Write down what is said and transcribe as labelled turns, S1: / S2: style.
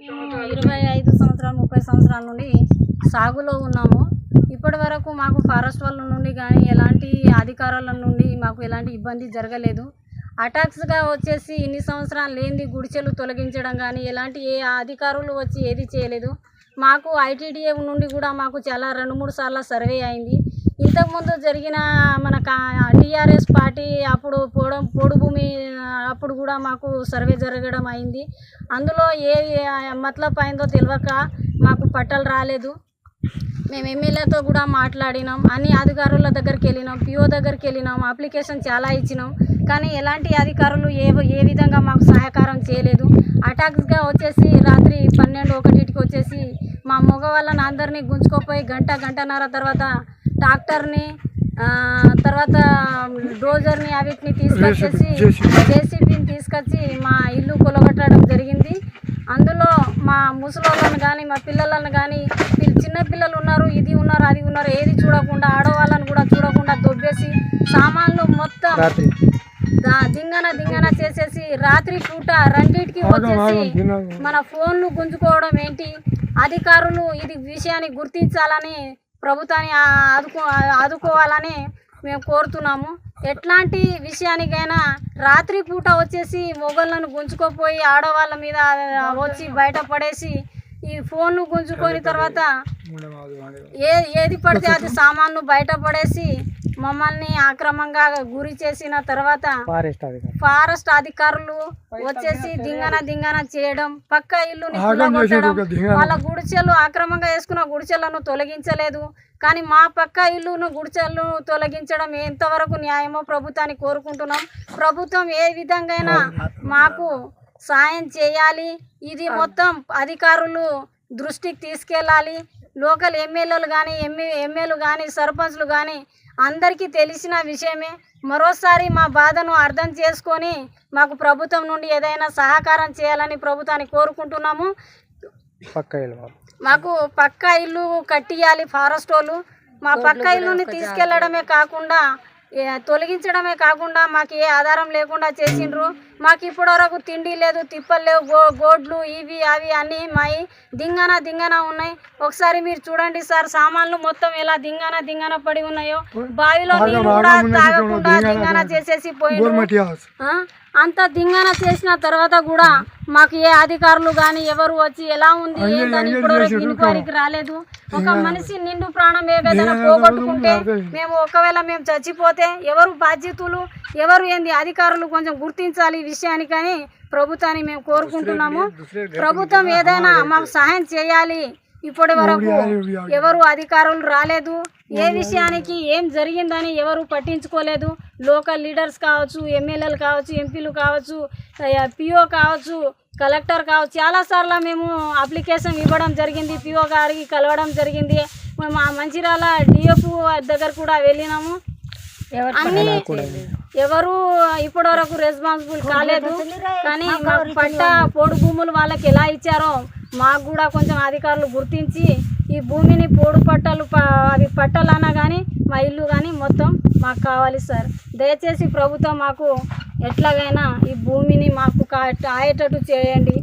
S1: మేము ఇరవై ఐదు సంవత్సరాలు ముప్పై సంవత్సరాల నుండి సాగులో ఉన్నాము. ఇప్పటి వరకు మాకు ఫారెస్ట్ వాళ్ళ నుండి కానీ ఎలాంటి అధికారుల నుండి మాకు ఎలాంటి ఇబ్బంది జరగలేదు. అటాక్స్గా వచ్చేసి ఇన్ని సంవత్సరాలు లేనిది గుడిచెలు తొలగించడం కానీ ఎలాంటి ఏ అధికారులు వచ్చి ఏది చేయలేదు. మాకు ఐటీడీఏ నుండి కూడా మాకు చాలా రెండు మూడు సార్లు సర్వే అయింది. ఇంతకుముందు జరిగిన మన టీఆర్ఎస్ పార్టీ అప్పుడు పొడం పోడు భూమి అప్పుడు కూడా మాకు సర్వే జరగడం అయింది. అందులో ఏ మతలబ్ అయిందో తెలియక మాకు పట్టలు రాలేదు. మేము ఎమ్మెల్యేతో కూడా మాట్లాడినాం అన్ని అధికారుల దగ్గరికి వెళ్ళినాం పిఓ దగ్గరికి వెళ్ళినాం అప్లికేషన్ చాలా ఇచ్చినాం. కానీ ఎలాంటి అధికారులు ఏ ఏ విధంగా మాకు సహకారం చేయలేదు. అటాక్స్గా వచ్చేసి రాత్రి పన్నెండు ఒకటికి వచ్చేసి మా మగవాళ్ళని అందరినీ గుంజుకోపోయి గంట గంటన్నర తర్వాత ట్రాక్టర్ని తర్వాత డోజర్ని అవిటిని తీసుకొచ్చేసి జేసీబీని తీసుకొచ్చి మా ఇల్లు కొలగొట్టడం జరిగింది. అందులో మా ముసలోళ్ళని కానీ మా పిల్లలను కానీ చిన్న పిల్లలు ఉన్నారు ఇది ఉన్నారు అది ఉన్నారు ఏది చూడకుండా ఆడవాళ్ళని కూడా చూడకుండా దొబ్బేసి సామాన్లు మొత్తం దింగన దింగన చేసేసి రాత్రి పూట రెండింటికి వచ్చేసి మన ఫోన్లు గుంజుకోవడం ఏంటి? అధికారులు ఇది విషయాన్ని గుర్తించాలని ప్రభుత్వాన్ని ఆదుకో ఆదుకోవాలని మేము కోరుతున్నాము. ఎట్లాంటి విషయానికైనా రాత్రి పూట వచ్చేసి మొగళ్ళను గుంజుకోపోయి ఆడవాళ్ళ మీద వచ్చి బయట పడేసి ఈ ఫోన్లు గుంజుకొని తర్వాత ఏ ఏది పడితే అది సామాన్లు బయట పడేసి మమ్మల్ని అక్రమంగా గురి చేసిన తర్వాత
S2: ఫారెస్ట్ అధికారి
S1: ఫారెస్ట్ అధికారులు వచ్చేసి దింగన దింగన చేయడం పక్క ఇల్లుని కూలగొట్టడం వాళ్ళ గుడిచెలు అక్రమంగా వేసుకున్న గుడిచెలను తొలగించలేదు. కానీ మా పక్క ఇల్లును గుడిచెలను తొలగించడం ఎంతవరకు న్యాయమో ప్రభుత్వాన్ని కోరుకుంటున్నాం. ప్రభుత్వం ఏ విధంగా మాకు సాయం చేయాలి. ఇది మొత్తం అధికారులు దృష్టికి తీసుకెళ్ళాలి. లోకల్ ఎమ్మెల్యేలు కానీ ఎంఏ ఎమ్మెల్యేలు కానీ సర్పంచ్లు కానీ అందరికీ తెలిసిన విషయమే. మరోసారి మా బాధను అర్థం చేసుకొని మాకు ప్రభుత్వం నుండి ఏదైనా సహకారం చేయాలని ప్రభుత్వాన్ని కోరుకుంటున్నాము.
S2: పక్క ఇల్లు వాళ్ళు
S1: మాకు పక్క ఇల్లు కట్టియాలి ఫారెస్ట్ వాళ్ళు. మా పక్క ఇల్లుని తీసుకెళ్ళడమే కాకుండా తొలగించడమే కాకుండా మాకు ఏ ఆధారం లేకుండా చేసిండ్రు. మాకు ఇప్పటి వరకు తిండి లేదు తిప్పలు లేవు గో గోడ్లు ఇవి అవి అన్నీ మాయి దింగన దింగన ఉన్నాయి. ఒకసారి మీరు చూడండి సార్ సామాన్లు మొత్తం ఎలా దింగన దింగన పడి ఉన్నాయో. బావిలో నీళ్ళు కూడా తాగకుండా దింగన చేసేసి పోయిండ్రు? అంత దింగన చేసిన తర్వాత కూడా మాకు ఏ అధికారులు కానీ ఎవరు వచ్చి ఎలా ఉంది ఏందని ఇప్పటివరకు ఇన్క్వైరీకి రాలేదు. ఒక మనిషి నిండు ప్రాణం ఏదైనా పోగొట్టుకుంటే మేము ఒకవేళ మేము చచ్చిపోతే ఎవరు బాధ్యతలు ఎవరు ఏంది అధికారులు కొంచెం గుర్తించాలి ఈ విషయానికని ప్రభుత్వాన్ని మేము కోరుకుంటున్నాము. ప్రభుత్వం ఏదైనా మాకు సహాయం చేయాలి. ఇప్పటి వరకు ఎవరు అధికారులు రాలేదు. ఏ విషయానికి ఏం జరిగిందని ఎవరు పట్టించుకోలేదు. లోకల్ లీడర్స్ కావచ్చు ఎమ్మెల్యేలు కావచ్చు ఎంపీలు కావచ్చు పిఓ కావచ్చు కలెక్టర్ కావచ్చు చాలాసార్లు మేము అప్లికేషన్ ఇవ్వడం జరిగింది పిఓ గారికి కలవడం జరిగింది. మేము ఆ మంచిర్యాల డిఎఫ్ దగ్గర కూడా వెళ్ళినాము. అన్ని ఎవరు ఇప్పటి వరకు రెస్పాన్సిబుల్ కాలేదు. కానీ మాకు పట్ట పోడు భూములు వాళ్ళకి ఎలా ఇచ్చారో మాకు కూడా కొంచెం అధికారులు గుర్తించి ఈ భూమిని పోడు పట్టాలు ప- అవి పట్టాలన్నా కానీ మా ఇల్లు కానీ మొత్తం మాకు కావాలి సార్. దయచేసి ప్రభుత్వం మాకు ఎట్లాగైనా ఈ భూమిని మాకు కా- ఆయేటట్టు చేయండి.